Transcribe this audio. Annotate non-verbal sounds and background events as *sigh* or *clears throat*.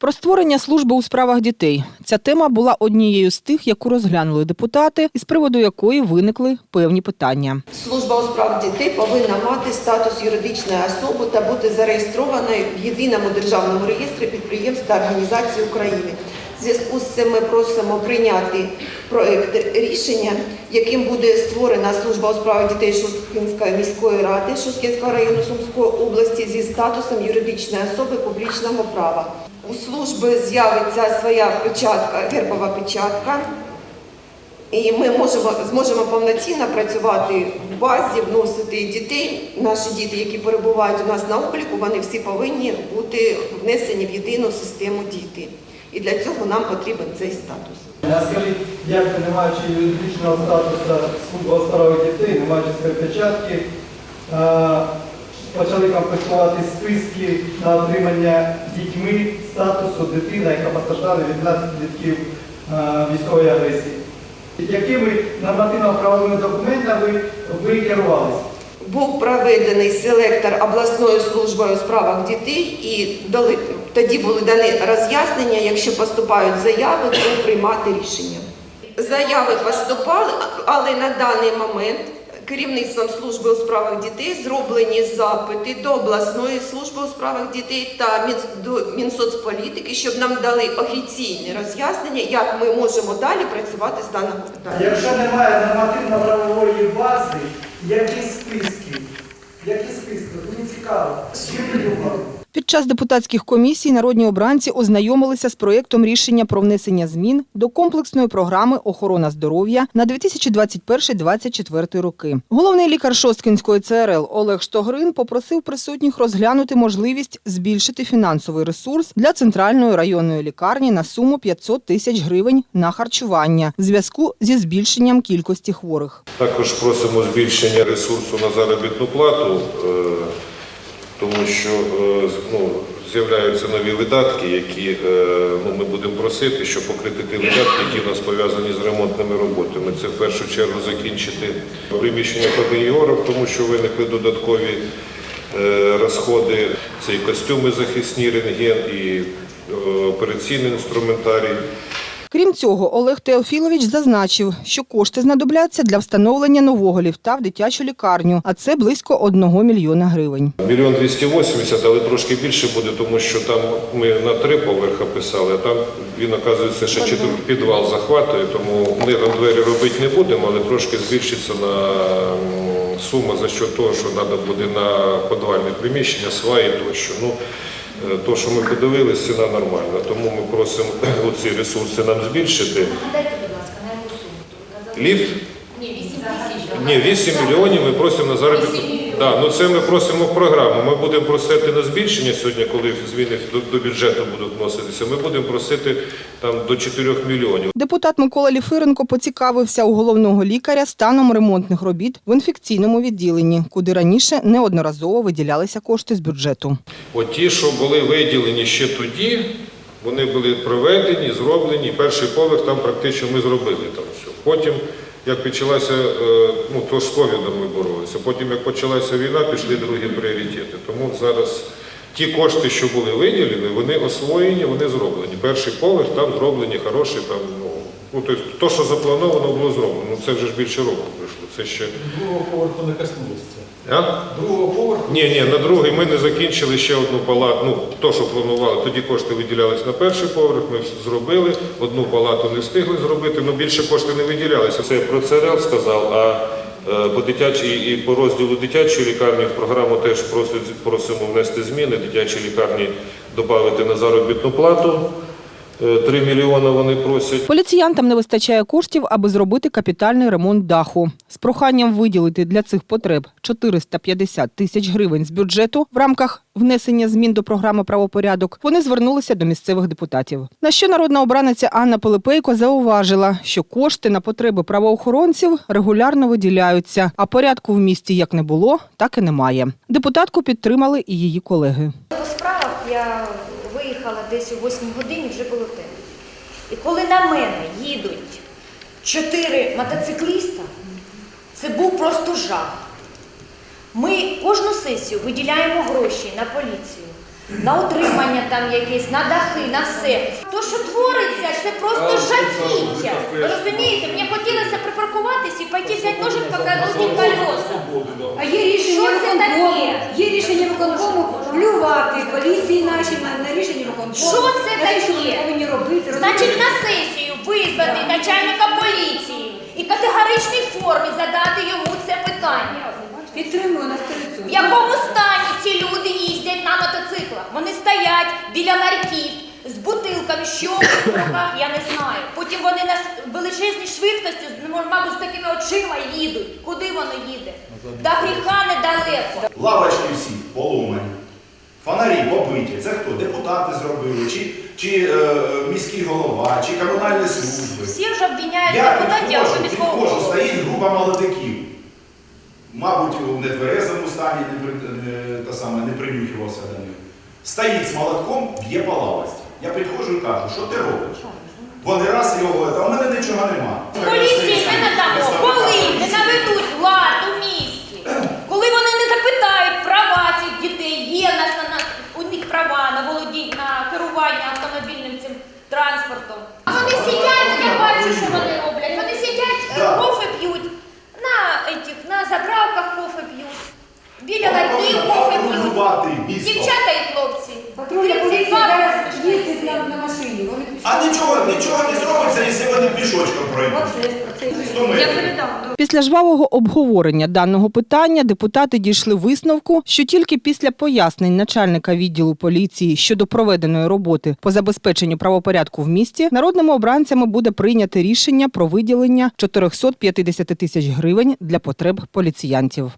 Про створення служби у справах дітей. Ця тема була однією з тих, яку розглянули депутати, і з приводу якої виникли певні питання. Служба у справах дітей повинна мати статус юридичної особи та бути зареєстрованою в єдиному державному реєстрі підприємств та організацій України. В зв'язку з цим ми просимо прийняти проект рішення, яким буде створена служба у справах дітей Шосткинської міської ради Шосткинського району Сумської області зі статусом юридичної особи публічного права. У служби з'явиться своя печатка, гербова печатка. І ми можемо зможемо повноцінно працювати в базі, вносити дітей. Наші діти, які перебувають у нас на обліку, вони всі повинні бути внесені в єдину систему діти. І для цього нам потрібен цей статус. А скажіть, як не маючи юридичного статусу служба справах дітей, не маючи печатки, почали комплектувати списки на отримання дітьми статусу дитина, яка постраждала від наслідків е, військової агресії? Якими нормативно-правовими документами ви керувалися? Був проведений селектор обласною службою у справах дітей, і дали, тоді були дані роз'яснення, якщо поступають заяви, то приймати рішення. Заяви поступали, але на даний момент керівництвом служби у справах дітей зроблені запити до обласної служби у справах дітей та до Мінсоцполітики, щоб нам дали офіційне роз'яснення, як ми можемо далі працювати з даним питанням. якщо немає нормативно-правової бази, які списки? Які списки? Мені цікаво. Під час депутатських комісій народні обранці ознайомилися з проєктом рішення про внесення змін до комплексної програми охорона здоров'я на 2021-2024 роки. Головний лікар Шосткинської ЦРЛ Олег Штогрин попросив присутніх розглянути можливість збільшити фінансовий ресурс для центральної районної лікарні на суму 500 тисяч гривень на харчування в зв'язку зі збільшенням кількості хворих. Також просимо збільшення ресурсу на заробітну плату, е, тому що е, ну, з'являються нові видатки, які е, ну, ми будемо просити, щоб покрити ті видатки, які у нас пов'язані з ремонтними роботами. Це в першу чергу закінчити приміщення павільйонів, тому що виникли додаткові е, розходи. Це і костюми захисні, рентген, і операційний інструментарій. Крім цього, Олег Теофілович зазначив, що кошти знадобляться для встановлення нового ліфта в дитячу лікарню, а це близько 1 мільйона гривень. Мільйон 280, але трошки більше буде, тому що там ми на три поверха писали, а там він, оказується, ще четвер підвал захватує, тому ми там двері робити не будемо, але трошки збільшиться на сума за що того, що треба буде на подвальне приміщення, сваї тощо. Ну, то, що ми подивилися, ціна нормальна, тому ми просимо *clears throat* оці ресурси нам збільшити. Нагадайте, будь ласка, на яку суму? Ліфт Ні, 8 тисяч. Ні, 8 мільйонів ми просимо на заробітну. Да, ну це ми просимо в програму. Ми будемо просити на збільшення сьогодні, коли зміни до, до бюджету будуть вноситися. Ми будемо просити там до 4 мільйонів. Депутат Микола Ліфиренко поцікавився у головного лікаря станом ремонтних робіт в інфекційному відділенні, куди раніше неодноразово виділялися кошти з бюджету. От ті, що були виділені ще тоді, вони були проведені, зроблені. Перший поверх там практично ми зробили там все. Потім, як почалася, е, ну то з ковідом ми боролися. Потім, як почалася війна, пішли другі пріоритети. Тому зараз ті кошти, що були виділені, вони освоєні, вони зроблені. Перший поверх там зроблені хороші, там ну. Ну, тобто, то, що заплановано, було зроблено. Ну, це вже ж більше року пройшло. Це ще. Другого поверху не коснулося. А? Другого поверху? Ні, ні, на другий ми не закінчили ще одну палату. Ну, то, що планували, тоді кошти виділялись на перший поверх, ми все зробили. Одну палату не встигли зробити, але більше коштів не виділялися. Це я про ЦРЛ сказав, а е, по дитячій і по розділу дитячої лікарні в програму теж просимо внести зміни. Дитячі лікарні додати на заробітну плату. 3 мільйони вони просять. Поліціянтам не вистачає коштів, аби зробити капітальний ремонт даху. З проханням виділити для цих потреб 450 тисяч гривень з бюджету в рамках внесення змін до програми правопорядок. Вони звернулися до місцевих депутатів. На що народна обраниця Анна Пилипейко зауважила, що кошти на потреби правоохоронців регулярно виділяються, а порядку в місті як не було, так і немає. Депутатку підтримали і її колеги. По справах я виїхала десь о 8 годині, вже було темно. І коли на мене їдуть чотири мотоцикліста, це був просто жах. Ми кожну сесію виділяємо гроші на поліцію. На утримання там якесь, на дахи, на все. То, що твориться, це просто жахіття. Ви розумієте, мені хотілося припаркуватись і пойти взяти ножик, поки одні колеса. А є рішення Що це виконкому, таке? є рішення виконкому плювати поліції наші на, на рішення виконкому. Що це на те, що таке? вони повинні робити. Значить, на сесію визвати начальника поліції і категоричній формі задати йому це питання. Підтримую на В 100%. якому стані на мотоциклах? Вони стоять біля ларьків з бутилками, що в руках, я не знаю. Потім вони на величезній швидкості, ну, мабуть, з такими очима їдуть. Куди воно їде? До гріха недалеко. Лавочки всі поломані. Фонарі побиті. Це хто? Депутати зробили, чи, чи е, міський голова, чи комунальні служби. Всі вже обвиняють депутатів, а ви міського голову. стоїть група молодиків. Мабуть, у нетверезому стані не, не, та саме, не принюхувався до них. Стоїть з молотком, б'є по лавості. Я підходжу і кажу, що ти робиш? Вони раз його, та у мене нічого нема. Поліції ми надамо, коли не наведуть лад у місті, коли вони не запитають права цих дітей, є в на нас у них права на володіння на керування автомобільним цим транспортом. А вони сидять, я бачу, що вони роблять. Вони сидять, е, Да. кофе п'ють, на этих, на заправках кофе п'ють, біля ларьків кофе п'ють. Дівчата і хлопці. Патрульна 32 поліція зараз смішних їздить на, на машині. Вони А нічого, нічого не зробиться, якщо вони пішочком пройдуть. Процес, процес. 100 метрів. Після жвавого обговорення даного питання депутати дійшли висновку, що тільки після пояснень начальника відділу поліції щодо проведеної роботи по забезпеченню правопорядку в місті народними обранцями буде прийняте рішення про виділення 450 тисяч гривень для потреб поліціянтів.